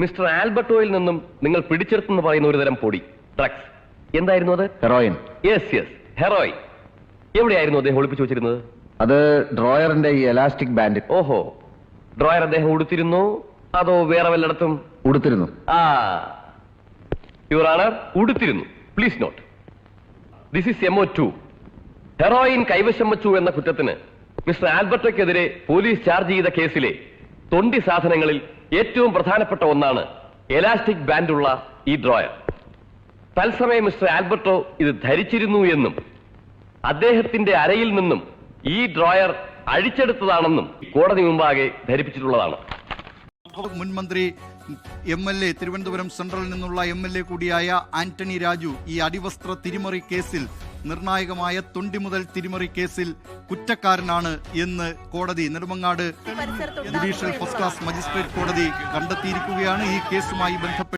Mister ആൽബർട്ടോയിൽ നിന്നും നിങ്ങൾ പിടിച്ചെടുത്തെന്ന് പറയുന്ന ഒരു തരം പൊടി. ഡ്രഗ്സ്. എന്തായിരുന്നു അത്? ഹെറോയിൻ. Yes yes heroin. എവിടെയായിരുന്നു അദ്ദേഹം ഒളിപ്പിച്ചു വെച്ചിരുന്നത്? അത് ഡ്രോയറിന്റെ ഈ എലാസ്റ്റിക് ബാൻഡ് ഓഹോ. ഡ്രോയർ അദ്ദേഹം ഉടുത്തിരുന്നു? അതോ വേറെ വല്ലയിടത്തും? ഉടുത്തിരുന്നു. ആ. Your honour ഉടുത്തിരുന്നു. Please note this is MO to heroin കൈവശം വച്ചു എന്ന കുറ്റത്തിന് മിസ്റ്റർ ആൽബർട്ടോയ്ക്കെതിരെ പോലീസ് ചാർജ് ചെയ്ത കേസിലെ തൊണ്ടി സാധനങ്ങളിൽ ഏറ്റവും പ്രധാനപ്പെട്ട ഒന്നാണ് എലാസ്റ്റിക് ബാൻഡുള്ള ഈ ഡ്രോയർ തത്സമയം മിസ്റ്റർ ആൽബർട്ടോ ഇത് ധരിച്ചിരുന്നു എന്നും അദ്ദേഹത്തിന്റെ അരയിൽ നിന്നും ഈ ഡ്രോയർ അഴിച്ചെടുത്തതാണെന്നും കോടതി മുമ്പാകെ ധരിപ്പിച്ചിട്ടുള്ളതാണ്. മുൻമന്ത്രി എം എൽ എ തിരുവനന്തപുരം സെൻട്രലിൽ നിന്നുള്ള എം എൽ എ കൂടിയായ ആന്റണി രാജു ഈ അടിവസ്ത്ര തിരിമറി കേസിൽ നിർണായകമായ തൊണ്ടി മുതൽ തിരിമറി കേസിൽ കുറ്റക്കാരനാണ് എന്ന് കോടതി Nedumangad judicial first class magistrate കോടതി കണ്ടെത്തിയിരിക്കുകയാണ്. ഈ കേസുമായി ബന്ധപ്പെട്ട്